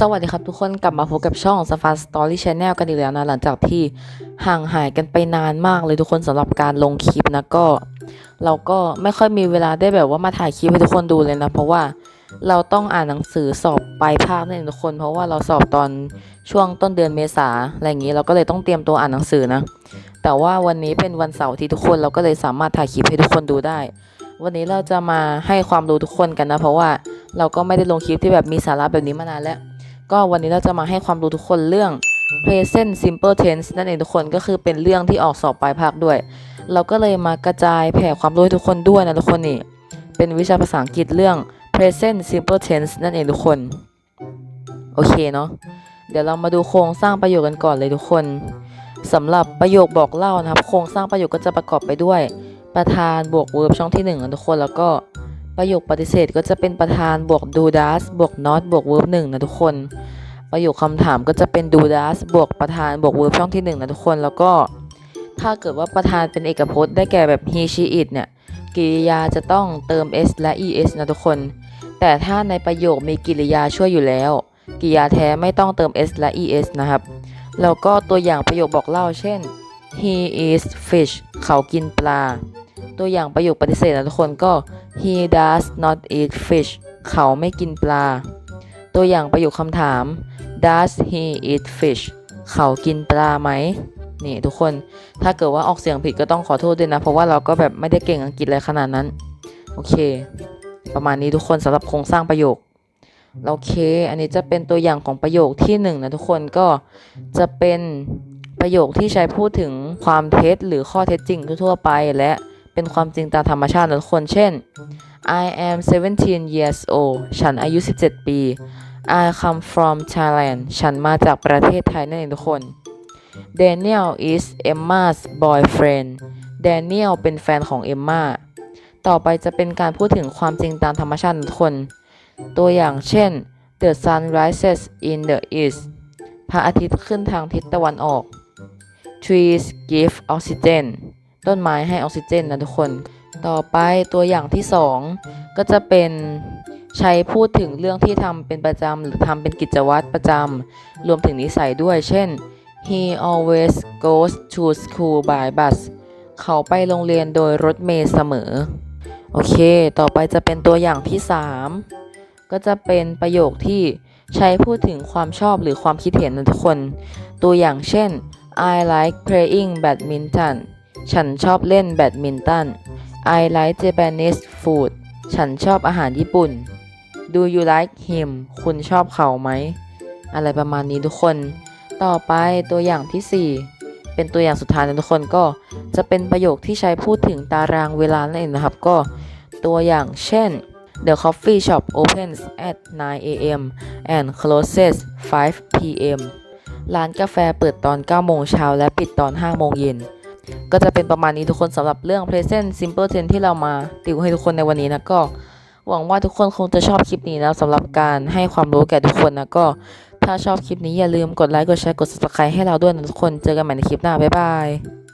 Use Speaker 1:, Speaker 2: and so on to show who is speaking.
Speaker 1: สวัสดีครับทุกคนกลับมาพบกับช่อง s a f a Story Channel กันอีกแล้วนะ หลังจากที่ห่างหายกันไปนานมากเลยทุกคนสำหรับการลงคลิปนะก็ เราก็ไม่ค่อยมีเวลาได้แบบว่ามาถ่ายคลิปให้ทุกคนดูเลยนะ เพราะว่าเราต้องอ่านหนังสือสอบปลายภาคนั่นเองทุกคน เพราะว่าเราสอบตอนช่วงต้นเดือนเมษาอะไรอย่างนี้เราก็เลยต้องเตรียมตัวอ่านหนังสือนะ แต่ว่าวันนี้เป็นวันเสาร์ที่ทุกคนเราก็เลยสามารถถ่ายคลิปให้ทุกคนดูได้ วันนี้เราจะมาให้ความรู้ทุกคนกันนะ เพราะว่าเราก็ไม่ได้ลงคลิปที่แบบมีสาระแบบนี้มานานแล้ว ก็วันนี้เราจะมาให้ความรู้ทุกคนเรื่อง present simple tense นั่นเองทุกคนก็คือเป็นเรื่องที่ออกสอบปลายภาคด้วย เราก็เลยมากระจายแผ่ความรู้ให้ทุกคนด้วยนะทุกคนนี่ เป็นวิชาภาษาอังกฤษเรื่อง present simple tense นั่นเองทุกคน โอเคเนาะเดี๋ยวเรามาดูโครงสร้างประโยคกันก่อนเลยทุกคนสำหรับประโยคบอกเล่านะครับ โครงสร้างประโยคก็จะประกอบไปด้วย ประธานบวก verb ช่องที่หนึ่งนะทุกคนแล้วก็ ประโยคปฏิเสธก็จะเป็นประธานบวก do does บวก not บวก verb หนึ่งนะทุกคน ประโยคคำถามก็จะเป็น do does บวกประธานบวก verb ช่องที่หนึ่งนะทุกคน แล้วก็ถ้าเกิดว่าประธานเป็นเอกพจน์ได้แก่แบบ he she it เนี่ยกริยาจะต้องเติม s และ es นะทุกคน แต่ถ้าในประโยคมีกริยาช่วยอยู่แล้ว กริยาแท้ไม่ต้องเติม s และ es นะครับ แล้วก็ตัวอย่างประโยคบอกเล่าเช่น he is fish เขากินปลา ตัวอย่างประโยคปฏิเสธนะทุกคนก็ he does not eat fish เขาไม่กินปลา ตัวอย่างประโยคคำถาม does he eat fish เขากินปลาไหมนี่ทุกคนถ้าเกิดว่าออกเสียงผิดก็ต้องขอโทษด้วยนะ เพราะว่าเราก็แบบไม่ได้เก่งอังกฤษอะไรขนาดนั้น โอเค ประมาณนี้ทุกคนสำหรับโครงสร้างประโยคโอเค อันนี้จะเป็นตัวอย่างของประโยคที่หนึ่งนะทุกคนก็จะเป็นประโยคที่ใช้พูดถึงความเท็จหรือข้อเท็จจริงทั่วไปและ เป็นความจริงตามธรรมชาติทุกคนเช่น I am 17 years old ฉันอายุ 17 ปี I come from Thailand ฉันมาจากประเทศไทยนั่นเองทุกคน Daniel is Emma's boyfriend Daniel เป็นแฟนของ Emma ต่อไปจะเป็นการพูดถึงความจริงตามธรรมชาติทุกคน ตัวอย่างเช่น The sun rises in the east พระอาทิตย์ขึ้นทางทิศตะวันออก Trees give oxygen ต้นไม้ให้ออกซิเจนนะทุกคน ต่อไปตัวอย่างที่สองก็จะเป็นใช้พูดถึงเรื่องที่ทำเป็นประจำหรือทำเป็นกิจวัตรประจำรวมถึงนิสัยด้วย เช่น he always goes to school by bus เขาไปโรงเรียนโดยรถเมล์เสมอ โอเค ต่อไปจะเป็นตัวอย่างที่ 3 ก็จะเป็นประโยคที่ใช้พูดถึงความชอบหรือความคิดเห็นนะทุกคน ตัวอย่างเช่น I like playing badminton ฉันชอบเล่นแบดมินตัน I like Japanese food ฉันชอบอาหารญี่ปุ่น Do you like him คุณชอบเขาไหม อะไรประมาณนี้ทุกคน ต่อไปตัวอย่างที่ 4 เป็นตัวอย่างสุดท้ายนะทุกคนก็จะเป็นประโยคที่ใช้พูดถึงตารางเวลานั่นเองนะครับ ก็ตัวอย่างเช่น The coffee shop opens at 9 a.m. and closes 5 p.m. ร้านกาแฟเปิดตอน 9 โมงเช้าและปิดตอน 5 โมงเย็น ก็จะเป็นประมาณนี้ทุกคนสำหรับเรื่อง present simple tense ที่เรามาติวให้ทุกคนในวันนี้นะก็หวังว่าทุกคนคงจะชอบคลิปนี้นะสำหรับการให้ความรู้แก่ทุกคนนะก็ ถ้าชอบคลิปนี้อย่าลืมกดไลค์กดแชร์กด subscribe ให้เราด้วยนะทุกคนเจอกันใหม่ในคลิปหน้าบ๊ายบาย